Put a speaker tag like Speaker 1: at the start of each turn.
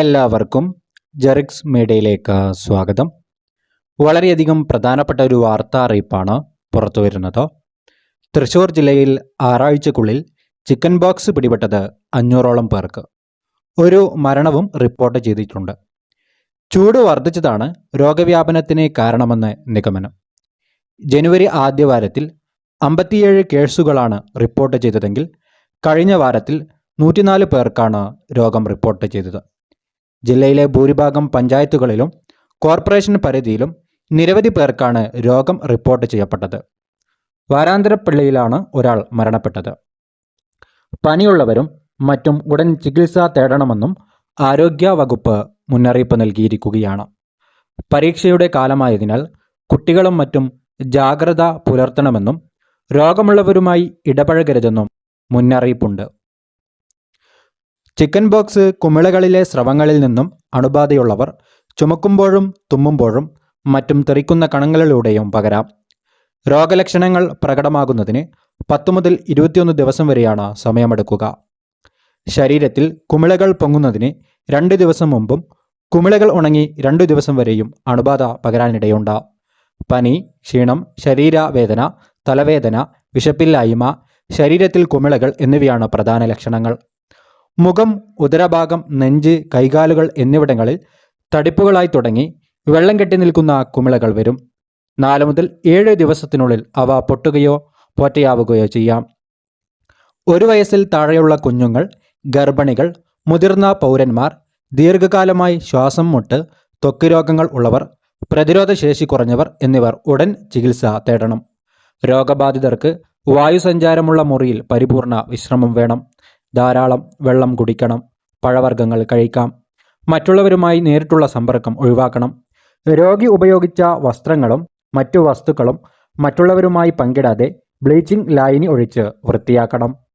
Speaker 1: എല്ലാവർക്കും ജെറിക്സ് മീഡിയയിലേക്ക് സ്വാഗതം. വളരെയധികം പ്രധാനപ്പെട്ട ഒരു വാർത്താ അറിയിപ്പാണ് പുറത്തു വരുന്നത്. തൃശൂർ ജില്ലയിൽ ആറാഴ്ചക്കുള്ളിൽ ചിക്കൻ ബോക്സ് പിടിപെട്ടത് അഞ്ഞൂറോളം പേർക്ക്. ഒരു മരണവും റിപ്പോർട്ട് ചെയ്തിട്ടുണ്ട്. ചൂട് വർദ്ധിച്ചതാണ് രോഗവ്യാപനത്തിന് കാരണമെന്ന് നിഗമനം. ജനുവരി ആദ്യവാരത്തിൽ അമ്പത്തിയേഴ് കേസുകളാണ് റിപ്പോർട്ട് ചെയ്തതെങ്കിൽ കഴിഞ്ഞ വാരത്തിൽ നൂറ്റിനാല് പേർക്കാണ് രോഗം റിപ്പോർട്ട് ചെയ്തത്. ജില്ലയിലെ ഭൂരിഭാഗം പഞ്ചായത്തുകളിലും കോർപ്പറേഷൻ പരിധിയിലും നിരവധി പേർക്കാണ് രോഗം റിപ്പോർട്ട് ചെയ്യപ്പെട്ടത്. വാരാന്തരപ്പള്ളിയിലാണ് ഒരാൾ മരണപ്പെട്ടത്. പനിയുള്ളവരും മറ്റും ഉടൻ ചികിത്സ തേടണമെന്നും ആരോഗ്യ വകുപ്പ് മുന്നറിയിപ്പ് നൽകിയിരിക്കുകയാണ്. പരീക്ഷയുടെ കാലമായതിനാൽ കുട്ടികളും മറ്റും ജാഗ്രത പുലർത്തണമെന്നും രോഗമുള്ളവരുമായി ഇടപഴകരുതെന്നും മുന്നറിയിപ്പുണ്ട്. ചിക്കൻ ബോക്സ് കുമിളകളിലെ സ്രവങ്ങളിൽ നിന്നും അണുബാധയുള്ളവർ ചുമക്കുമ്പോഴും തുമ്മുമ്പോഴും മറ്റും തെറിക്കുന്ന കണങ്ങളിലൂടെയും പകരാം. രോഗലക്ഷണങ്ങൾ പ്രകടമാകുന്നതിന് പത്ത് മുതൽ ഇരുപത്തിയൊന്ന് ദിവസം വരെയാണ് സമയമെടുക്കുക. ശരീരത്തിൽ കുമിളകൾ പൊങ്ങുന്നതിന് രണ്ട് ദിവസം മുമ്പും കുമിളകൾ ഉണങ്ങി രണ്ടു ദിവസം വരെയും അണുബാധ പകരാനിടയുണ്ട്. പനി ക്ഷീണം ശരീരവേദന തലവേദന വിശപ്പില്ലായ്മ ശരീരത്തിൽ കുമിളകൾ എന്നിവയാണ് പ്രധാന ലക്ഷണങ്ങൾ. മുഖം ഉദരഭാഗം നെഞ്ച് കൈകാലുകൾ എന്നിവിടങ്ങളിൽ തടിപ്പുകളായി തുടങ്ങി വെള്ളം കെട്ടി നിൽക്കുന്ന കുമിളകൾ വരും. നാല് മുതൽ ഏഴ് ദിവസത്തിനുള്ളിൽ അവ പൊട്ടുകയോ പൊറ്റയാവുകയോ ചെയ്യാം. ഒരു വയസ്സിൽ താഴെയുള്ള കുഞ്ഞുങ്ങൾ ഗർഭിണികൾ മുതിർന്ന പൗരന്മാർ ദീർഘകാലമായി ശ്വാസം മുട്ട് ത്വക്ക് രോഗങ്ങൾ ഉള്ളവർ പ്രതിരോധ ശേഷി കുറഞ്ഞവർ എന്നിവർ ഉടൻ ചികിത്സ തേടണം. രോഗബാധിതർക്ക് വായുസഞ്ചാരമുള്ള മുറിയിൽ പരിപൂർണ വിശ്രമം വേണം. ധാരാളം വെള്ളം കുടിക്കണം പഴവർഗങ്ങൾ കഴിക്കാം മറ്റുള്ളവരുമായി നേരിട്ടുള്ള സമ്പർക്കം ഒഴിവാക്കണം. രോഗി ഉപയോഗിച്ച വസ്ത്രങ്ങളും മറ്റു വസ്തുക്കളും മറ്റുള്ളവരുമായി പങ്കിടാതെ ബ്ലീച്ചിംഗ് ലായനി ഒഴിച്ച് വൃത്തിയാക്കണം.